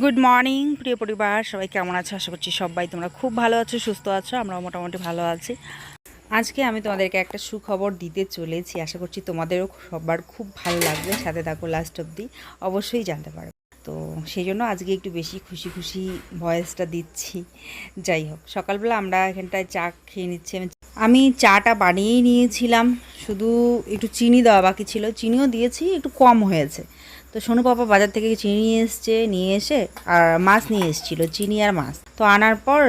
Good morning প্রিয় পরিবার। সবাই কেমন আছো? আশা করছি সবাই তোমরা খুব ভালো আছো, সুস্থ আছো, আমরাও মোটামুটি ভালো আছি। আজকে আমি তোমাদেরকে একটা সুখবর দিতে চলেছি। আশা করছি তোমাদেরও সবার খুব ভালো লাগবে। সাথে থাকো লাস্ট অবধি। অবশ্যই জানতে পারবে তো সেই জন্য আজকে একটু বেশি খুশি খুশি ভয়েসটা দিচ্ছি। যাই হোক, সকালবেলা আমরা এখানটায় চা খেয়ে নিচ্ছি। আমি আমি চাটা বানিয়েই নিয়েছিলাম। শুধু একটু চিনি দেওয়া বাকি ছিল। চিনিও দিয়েছি, একটু কম হয়েছে। তো সোনু পাপা বাজার থেকে চিনি নিয়ে এসছে নিয়ে এসে আর মাছ নিয়ে এসেছিল চিনি আর মাছ। তো আনার পর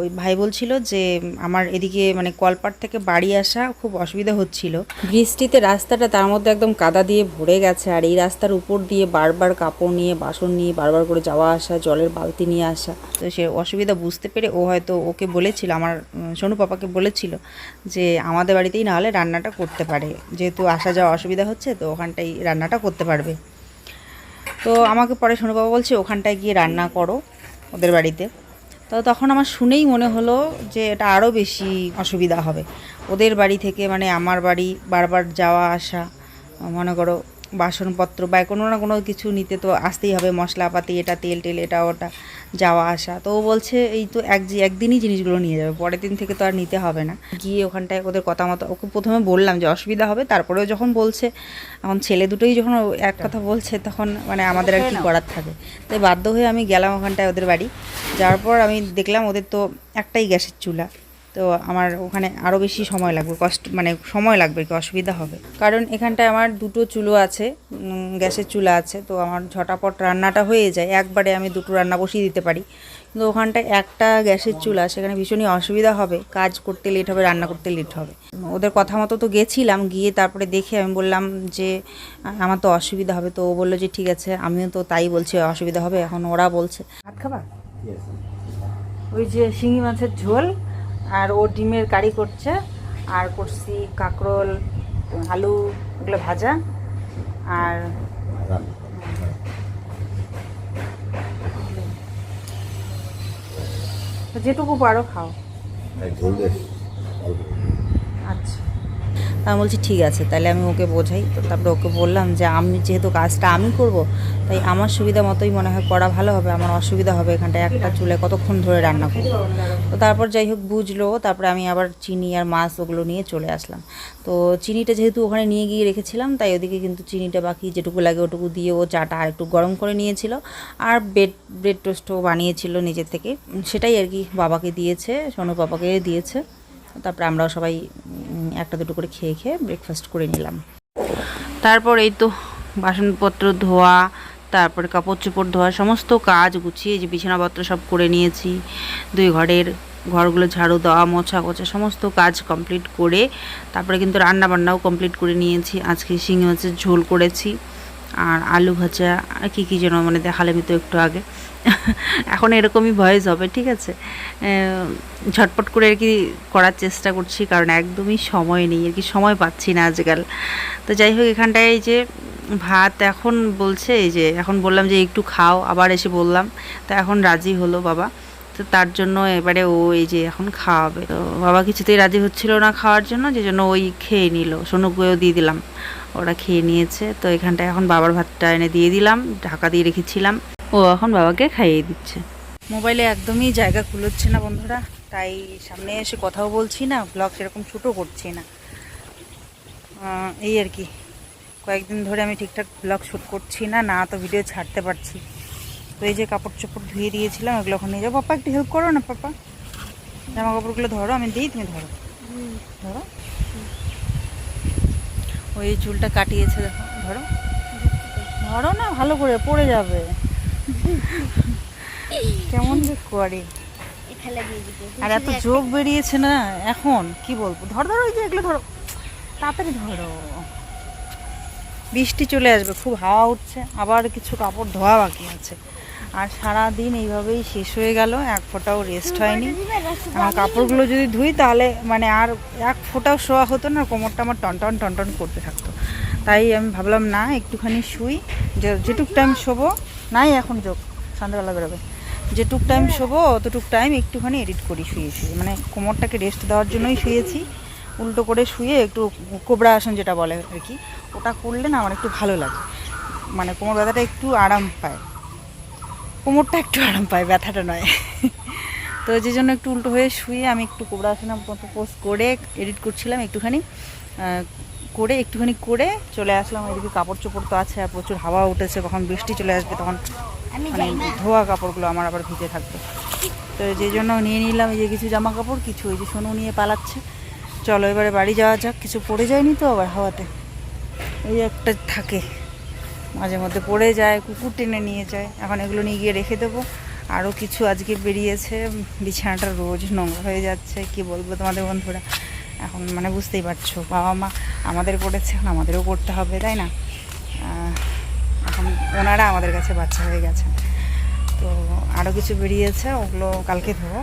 ওই ভাই বলছিল যে আমার এদিকে মানে কলপাট থেকে বাড়ি আসা খুব অসুবিধা হচ্ছিল। বৃষ্টিতে রাস্তাটা তার মধ্যে একদম কাদা দিয়ে ভরে গেছে আর এই রাস্তার উপর দিয়ে বারবার কাপড় নিয়ে বাসন নিয়ে বারবার করে যাওয়া আসা জলের বালতি নিয়ে আসা। তো সে অসুবিধা বুঝতে পেরে ও হয়তো ওকে বলেছিল আমার সোনু পাপাকে বলেছিল যে আমাদের বাড়িতেই না হলে রান্নাটা করতে পারে। যেহেতু আসা যাওয়া অসুবিধা হচ্ছে তো ওখানটাই রান্নাটা করতে পারবে। তো আমাকে পরে সোনু বাবা বলছে, ওখানটায় গিয়ে রান্না করো ওদের বাড়িতে। তো তখন আমার শুনেই মনে হলো যে এটা আরও বেশি অসুবিধা হবে। ওদের বাড়ি থেকে মানে আমার বাড়ি বারবার যাওয়া আসা, মনে করো বাসনপত্র বা কোনো না কোনো কিছু নিতে তো আসতেই হবে মশলাপাতি এটা তেল টেল এটা ওটা যাওয়া আসা। তো ও বলছে এই তো এক একদিনই জিনিসগুলো নিয়ে যাবে পরের দিন থেকে তো আর নিতে হবে না। গিয়ে ওখানটায় ওদের কথা মতো ওকে প্রথমে বললাম যে অসুবিধা হবে তারপরেও যখন বলছে এখন ছেলে দুটোই যখন এক কথা বলছে তখন মানে আমাদের আর কি করার থাকে। তাই বাধ্য হয়ে আমি গেলাম ওখানটায় ওদের বাড়ি। যাওয়ার পর আমি দেখলাম ওদের তো একটাই গ্যাসের চুলা। তো আমার ওখানে আরও বেশি সময় লাগবে কষ্ট মানে সময় লাগবে কি অসুবিধা হবে। কারণ এখানটায় আমার দুটো চুলো আছে গ্যাসের চুলা আছে তো আমার ঝটাপট রান্নাটা হয়ে যায় একবারে আমি দুটো রান্না বসিয়ে দিতে পারি। কিন্তু ওখানটায় একটা গ্যাসের চুলা সেখানে ভীষণই অসুবিধা হবে কাজ করতে লেট হবে রান্না করতে লেট হবে। ওদের কথা মতো তো গেছিলাম গিয়ে তারপরে দেখে আমি বললাম যে আমার তো অসুবিধা হবে। তো ও বলল যে ঠিক আছে। আমিও তো তাই বলছি অসুবিধা হবে এখন ওরা বলছে। ভাত খাবার ওই যে শিঙি মাছের ঝোল আর ও ডিমের কারি করছে আর করছি কাঁকরোল আলু এগুলো ভাজা আর যেটুকু পারো খাও। আমি বলছি, ঠিক আছে, তাহলে আমি ওকে বোঝাই। তো তারপরে ওকে বললাম যে, আমি যেহেতু কাজটা আমি করব, তাই আমার সুবিধা মতোই মনে হয় করা ভালো হবে, আমার অসুবিধা হবে এখানটায় একটা চুলে কতক্ষণ ধরে রান্না করব। তো তারপর যাই হোক বুঝলো, তারপরে আমি আবার চিনি আর মাছ ওগুলো নিয়ে চলে আসলাম। তো চিনিটা যেহেতু ওখানে নিয়ে গিয়ে রেখেছিলাম, তাই ওদিকে কিন্তু চিনিটা বাকি যেটুকু লাগে ওটুকু দিয়ে ও চাটা আর একটু গরম করে নিয়েছিল আর ব্রেড ব্রেড টোস্টও বানিয়েছিল নিজের থেকে। সেটাই আর কি বাবাকে দিয়েছে, সোনু বাবাকে দিয়েছে। তারপরে আমরাও সবাই একটা দুটো করে খেয়ে খেয়ে ব্রেকফাস্ট করে নিলাম। তারপর এই তো বাসনপত্র ধোয়া, তারপরে কাপড় চোপড় ধোয়া, সমস্ত কাজ গুছিয়ে যে বিছানাপত্র সব করে নিয়েছি। দুই ঘরের ঘরগুলো ঝাড়ু দেওয়া, মোছা কোছা সমস্ত কাজ কমপ্লিট করে তারপরে কিন্তু রান্না বান্নাও কমপ্লিট করে নিয়েছি। আজকে শিঙি মাছের ঝোল করেছি। আর আলু ভাজা কী কী যেন মানে দেখালামই তো একটু আগে। এখন এরকমই ভয়েস হবে, ঠিক আছে? ঝটপট করে আর কি করার চেষ্টা করছি, কারণ একদমই সময় নেই, আর কি সময় পাচ্ছি না আজকাল। তো যাই হোক, এখানটায় এই যে ভাত এখন বলছে, এই যে এখন বললাম যে একটু খাও, আবার এসে বললাম, তো এখন রাজি হলো বাবা। তো তার জন্য এবারে ও এই যে এখন খাওয়াবে। তো বাবা কিছুতেই রাজি হচ্ছিল না খাওয়ার জন্য যে জন্য ওই খেয়ে নিল। সোনুকেও দিয়ে দিলাম। ওরা খেয়ে নিয়েছে। তো এখানটায় এখন বাবার ভাতটা এনে দিয়ে দিলাম, ঢাকা দিয়ে রেখেছিলাম। ও এখন বাবাকে খাইয়ে দিচ্ছে। মোবাইলে একদমই জায়গা খুলোচ্ছে না বন্ধুরা, তাই সামনে এসে কথাও বলছি না ব্লগ সেরকম শ্যুটও করছি না। এই আর কি, কয়েকদিন ধরে আমি ঠিকঠাক ব্লগ শ্যুট করছি না না তো ভিডিও ছাড়তে পারছি। তো এই যে কাপড় চোপড় ধুয়ে দিয়েছিলাম ওগুলো এখন নিয়ে পাপা, একটু হেল্প করো না, পাপা। জামা কাপড়গুলো ধরো, আমি দিই, তুমি ধরো। ধরো। ওই চুলটা কাটিয়েছে, দেখো, ধরো। ধরো না, ভালো করে, পড়ে যাবে। কেমন যে করে। আর এত চোখ বেরিয়েছে না, এখন কি বলব? ধর, ধরো, ওই যে এগুলো ধরো। তাড়াতাড়ি ধরো। বৃষ্টি চলে আসবে, খুব হাওয়া উঠছে, আবার কিছু কাপড় ধোয়া বাকি আছে। আর সারা দিন এইভাবেই শেষ হয়ে গেল, এক ফোঁটাও রেস্ট হয়নি। আমার কাপড়গুলো যদি ধুই তাহলে মানে আর এক ফোঁটাও শোয়া হতো না, কোমরটা আমার টনটন টনটন করতে থাকতো। তাই আমি ভাবলাম, না, একটুখানি শুই যেটুক টাইম শোবো, নাই এখন যোগ, সন্ধ্যাবেলা বেরোবে। যেটুক টাইম শোবো, অতটুক টাইম একটুখানি এডিট করি, শুয়ে শুয়ে। মানে কোমরটাকে রেস্ট দেওয়ার জন্যই শুয়েছি। উল্টো করে শুয়ে একটু কোবরা আসন যেটা বলে আর কি, ওটা করলে না আমার একটু ভালো লাগে। মানে কোমর ব্যথাটা একটু আরাম পায়। কোমরটা একটু আরাম পায় ব্যথাটা নয়। তো যে জন্য একটু উল্টো হয়ে শুয়ে আমি একটু কোবরা আসনা মতো পোস্ট করে এডিট করছিলাম একটুখানি। করে একটুখানি করে চলে আসলাম এদিকে কাপড় চোপড় তো আছে আর প্রচুর হাওয়া উঠেছে কখন বৃষ্টি চলে আসবে তখন মানে ধোয়া কাপড়গুলো আমার আবার ভিজে থাকবে। তো যে জন্য নিয়ে নিলাম এই যে কিছু জামা কাপড় কিছু ওই যে সোনু নিয়ে পালাচ্ছে। চলো এবারে বাড়ি যাওয়া যাক কিছু পড়ে যায়নি তো আবার হাওয়াতে। ওই একটা থাকে। মাঝে মধ্যে পড়ে যায়, কুকুর টেনে নিয়ে যায়। এখন এগুলো নিয়ে গিয়ে রেখে দেবো। আরও কিছু আজকে বেরিয়েছে, বিছানাটা রোজ নোংরা হয়ে যাচ্ছে, কি বলব তোমাদের বন্ধুরা? এখন মানে বুঝতেই পারছ, বাবা মা আমাদের করেছে, এখন আমাদেরও করতে হবে, তাই না? এখন ওনারা আমাদের কাছে বাচ্চা হয়ে গেছে তো আরও কিছু বেরিয়েছে, ওগুলো কালকে ধোবো।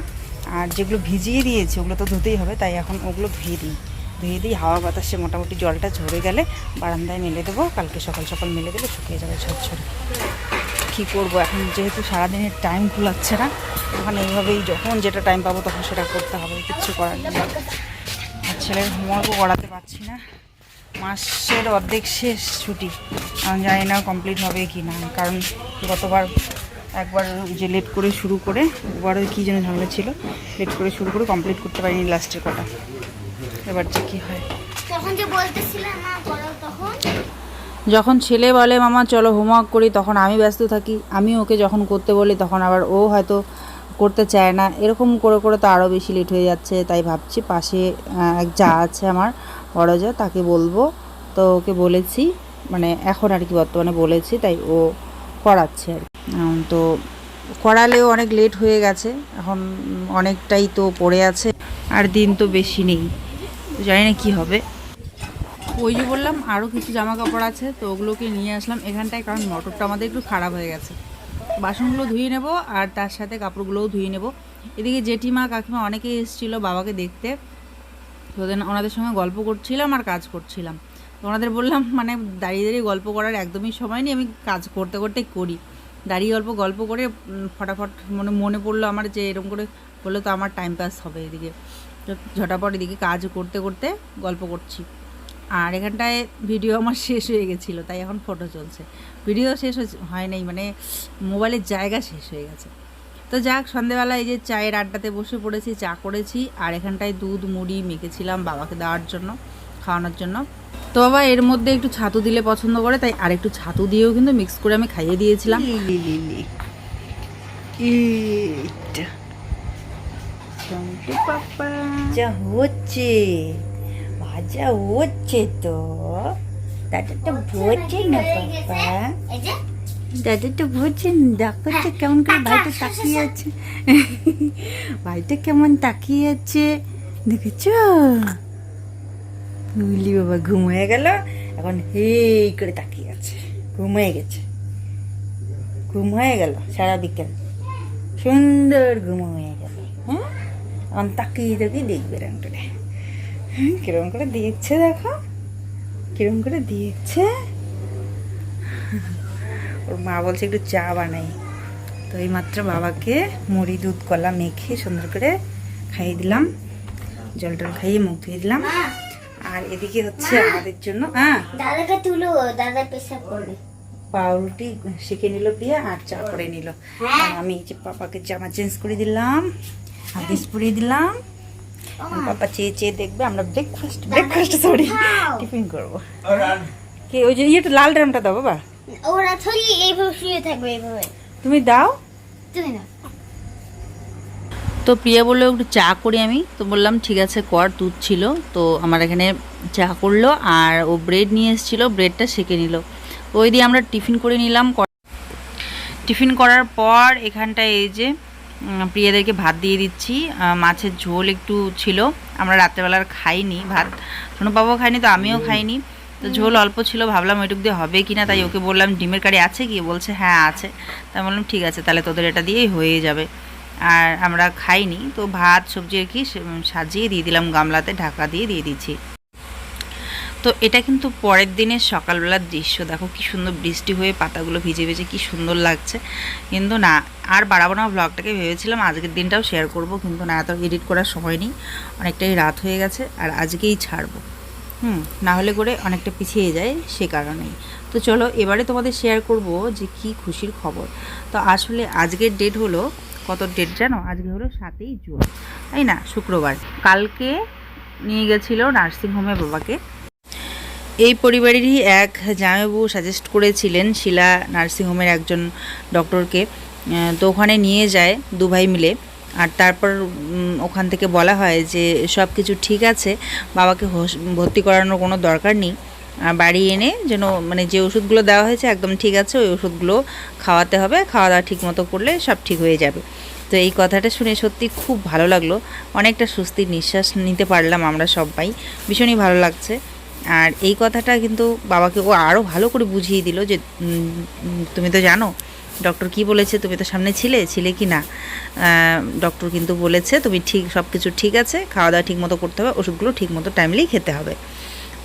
আর যেগুলো ভিজিয়ে দিয়েছি, ওগুলো তো ধুতেই হবে, তাই এখন ওগুলো ধুয়ে দিই। ধুয়ে দিই। হাওয়া বাতাসে মোটামুটি জলটা ঝরে গেলে বারান্দায় মেলে দেবো। কালকে সকাল সকাল মেলে দেবে শুকিয়ে যাবে ঝরঝরে। কী করব? এখন যেহেতু সারাদিনের টাইম কুলাচ্ছে না এখন এইভাবেই যখন যেটা টাইম পাবো তখন সেটা করতে হবে, কিচ্ছু করার নেই। আর ছেলের হোমওয়ার্কও করাতে পারছি না। মাসের অর্ধেক শেষ ছুটি। আমি জানি না কমপ্লিট হবে কি না। কারণ গতবার একবার যে লেট করে শুরু করে, একবার কী যেন ঝামেলা ছিল লেট করে শুরু করে কমপ্লিট করতে পারিনি লাস্টের কটা। এবার যে কী হয়। তখন যে বলতেছিলে না করো তখন? যখন ছেলে বলে মামা চলো হোমওয়ার্ক করি তখন আমি ব্যস্ত থাকি। আমি ওকে যখন করতে বলি তখন আবার ও হয়তো করতে চায় না। এরকম করে করে তো আরও বেশি লেট হয়ে যাচ্ছে। তাই ভাবছি পাশে এক যা আছে আমার বড় যা তাকে বলব। তো ওকে বলেছি মানে এখন আর কি বর্তমানে বলেছি তাই ও করাচ্ছে আর কি। তো করালেও অনেক লেট হয়ে গেছে। এখন অনেকটাই তো পড়ে আছে। আর দিন তো বেশি নেই। জানি না কী হবে। ওই যে বললাম আরও কিছু জামা কাপড় আছে, তো ওগুলোকে নিয়ে আসলাম এখানটায়, কারণ মোটরটা আমাদের একটু খারাপ হয়ে গেছে। বাসনগুলো ধুয়ে নেব, আর তার সাথে কাপড়গুলোও ধুয়ে নেব। এদিকে জেঠিমা, কাকিমা অনেকেই এসেছিল বাবাকে দেখতে। তো ওনাদের সঙ্গে গল্প করছিলাম আর কাজ করছিলাম। তো ওনাদের বললাম মানে দাঁড়িয়ে দাঁড়িয়ে গল্প করার একদমই সময় নেই, আমি কাজ করতে করতে করি। দাঁড়িয়ে অল্প গল্প করে ফটাফট মনে মনে পড়ল আমার যে এরকম করে বললে, তো আমার টাইম পাস হবে এদিকে। ঝটাপট এদিকে কাজ করতে করতে গল্প করছি। আর এখানটায় ভিডিও আমার শেষ হয়ে গেছিল, তাই এখন ফটো চলছে। ভিডিও শেষ হয় নাই মানে মোবাইলের জায়গা শেষ হয়ে গেছে। তো যাক সন্ধেবেলা এই যে চায়ের আড্ডাতে বসে পড়েছি, চা করেছি, আর এখানটায় দুধ, মুড়ি মেখেছিলাম বাবাকে দেওয়ার জন্য, খাওয়ানোর জন্য। তো বাবা এর মধ্যে একটু ছাতু দিলে পছন্দ করে, তাই আর একটু ছাতু দিয়েও কিন্তু মিক্স করে আমি খাইয়ে দিয়েছিলাম। যা হচ্ছে ভাজা হচ্ছে তো দাদাটা বোঝে না পাপা দাদাটা বোঝে না দেখো তো কেমন করে ভাইটা তাকিয়ে আছে ভাইটা কেমন তাকিয়ে আছে দেখেছ বুঝলি বাবা ঘুমিয়ে গেল এখন হেই করে তাকিয়ে আছে ঘুমিয়ে গেছে ঘুম হয়ে গেল সারা বিকেল সুন্দর ঘুম হয়ে হ্যাঁ এখন তাকিয়ে তাকিয়ে দেখবে এরম করে হ্যাঁ, কিরম করে দেখছে দেখো। কিরম করে দেখছে ওর মা বলছে একটু চা বানাই। তো এই মাত্র বাবাকে মুড়ি দুধ কলা মেখে সুন্দর করে খাইয়ে দিলাম। জল টল খাইয়ে মুখ ধুয়ে দিলাম। আর এদিকে হচ্ছে আমাদের জন্য হ্যাঁ। দাদাকে তুলো দাদা পেশাব করবে। পাউরুটি শিখে নিল প্রিয়া আর চা করে নিল। আমি যে পাপাকে জামা চেঞ্জ করে দিলাম। পরিয়ে দিলাম। পাপা চেয়ে চেয়ে দেখবে আমরা ব্রেকফাস্ট ব্রেকফাস্ট সরি টিফিন করব। কি ওই যে ইয়েটা লাল ড্রামটা দাও বাবা। ওরা থলি এইভাবে শুয়ে থাকবে এইভাবে। তুমি দাও। তুমি না তো প্রিয়া বলল একটু চা করি আমি। তো বললাম ঠিক আছে কর দুধ ছিল। তো আমার এখানে চা করল আর ও ব্রেড নিয়ে এসেছিল ব্রেডটা সেঁকে নিল। ওই দিয়ে আমরা টিফিন করে নিলাম। টিফিন করার পর এখানটায় এই যে প্রিয়াদেরকে ভাত দিয়ে দিচ্ছি। মাছের ঝোল একটু ছিল। আমরা রাত্রেবেলার খাইনি ভাত। শোনো বাবাও খাইনি তো আমিও খাইনি। তো ঝোল অল্প ছিল ভাবলাম ওইটুক দিয়ে হবে কি না তাই ওকে বললাম ডিমের কারি আছে কি? বলছে হ্যাঁ আছে। তাই বললাম ঠিক আছে তাহলে তোদের এটা দিয়েই হয়ে যাবে। আর আমরা খাইনি তো ভাত সবজি আর কি সাজিয়ে দিয়ে দিলাম গামলাতে ঢাকা দিয়ে দিয়ে দিচ্ছি। তো এটা কিন্তু পরের দিনের সকালবেলার দৃশ্য। দেখো কি সুন্দর বৃষ্টি হয়ে পাতাগুলো ভিজে ভিজে কি সুন্দর লাগছে। কিন্তু না, আর বাড়াবো না ব্লগটাকে ভেবেছিলাম আজকের দিনটাও শেয়ার করব, কিন্তু না, এত এডিট করার সময় নেই। অনেকটাই রাত হয়ে গেছে, আর আজকেই ছাড়বো। হুম, না হলে করে অনেকটা পিছিয়ে যায় সে কারণেই। তো চলো, এবারে তোমাদের শেয়ার করব যে কি খুশির খবর। তো আসলে আজকের ডেট হলো, কত ডেট জানো? আজকে হলো সাতই জুন। তাই না? শুক্রবার। কালকে নিয়ে গেছিল নার্সিংহোমে বাবাকে। এই পরিবারেরই এক জামাইবাবু সাজেস্ট করেছিলেন শিলা নার্সিংহোমের একজন ডক্টরকে তো ওখানে নিয়ে যায় দুভাই মিলে। আর তারপর ওখান থেকে বলা হয় যে সব কিছু ঠিক আছে, বাবাকে ভর্তি করানোর কোনো দরকার নেই। আর বাড়ি এনে যেন মানে যে ওষুধগুলো দেওয়া হয়েছে, একদম ঠিক আছে, ওই ওষুধগুলো খাওয়াতে হবে খাওয়া দাওয়া ঠিক মতো করলে সব ঠিক হয়ে যাবে। তো এই কথাটা শুনে সত্যি খুব ভালো লাগল। অনেকটা স্বস্তির নিঃশ্বাস নিতে পারলাম আমরা সবাই। ভীষণই ভালো লাগছে। আর এই কথাটা কিন্তু বাবাকে ও আরও ভালো করে বুঝিয়ে দিল যে তুমি তো জানো, ডক্টর কি বলেছে, তুমি তো সামনে ছিলে ছিলে কি না? ডক্টর কিন্তু বলেছে, তুমি ঠিক সব কিছু ঠিক আছে, খাওয়া দাওয়া ঠিক মতো করতে হবে, ওষুধগুলো ঠিক মতো টাইমলি খেতে হবে।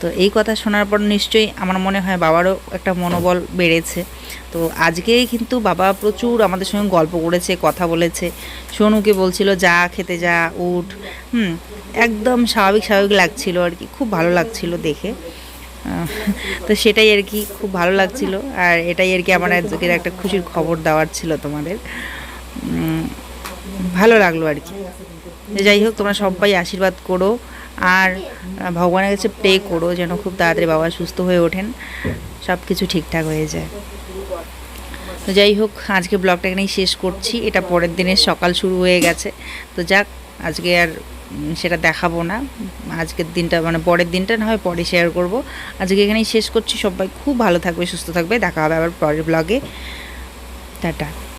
তো এই কথা শোনার পর নিশ্চয়ই আমার মনে হয় বাবারও একটা মনোবল বেড়েছে। তো আজকেই কিন্তু বাবা প্রচুর আমাদের সঙ্গে গল্প করেছে, কথা বলেছে। সোনুকে বলছিল, যা খেতে যা, উঠ। হুম, একদম স্বাভাবিক স্বাভাবিক লাগছিল আর কি, খুব ভালো লাগছিল দেখে। তো সেটাই আর কি, খুব ভালো লাগছিল। আর এটাই আর কি আমার আজকের একটা খুশির খবর দেওয়ার ছিল তোমাদের। ভালো লাগল আর কি। যাই হোক, তোমরা সবাই আশীর্বাদ করো। আর ভগবানের কাছে প্রে করো যেন খুব তাড়াতাড়ি বাবা সুস্থ হয়ে ওঠেন। সব কিছু ঠিকঠাক হয়ে যায়। তো যাই হোক, আজকে ব্লগটা এখানেই শেষ করছি। এটা পরের দিনের সকাল শুরু হয়ে গেছে। তো যাক, আজকে আর সেটা দেখাবো না। আজকের দিনটা মানে পরের দিনটা না হয় পরে শেয়ার করব। আজকে এখানেই শেষ করছি। সবাই খুব ভালো থাকবে, সুস্থ থাকবে। দেখা হবে আবার পরের ব্লগে টাটা।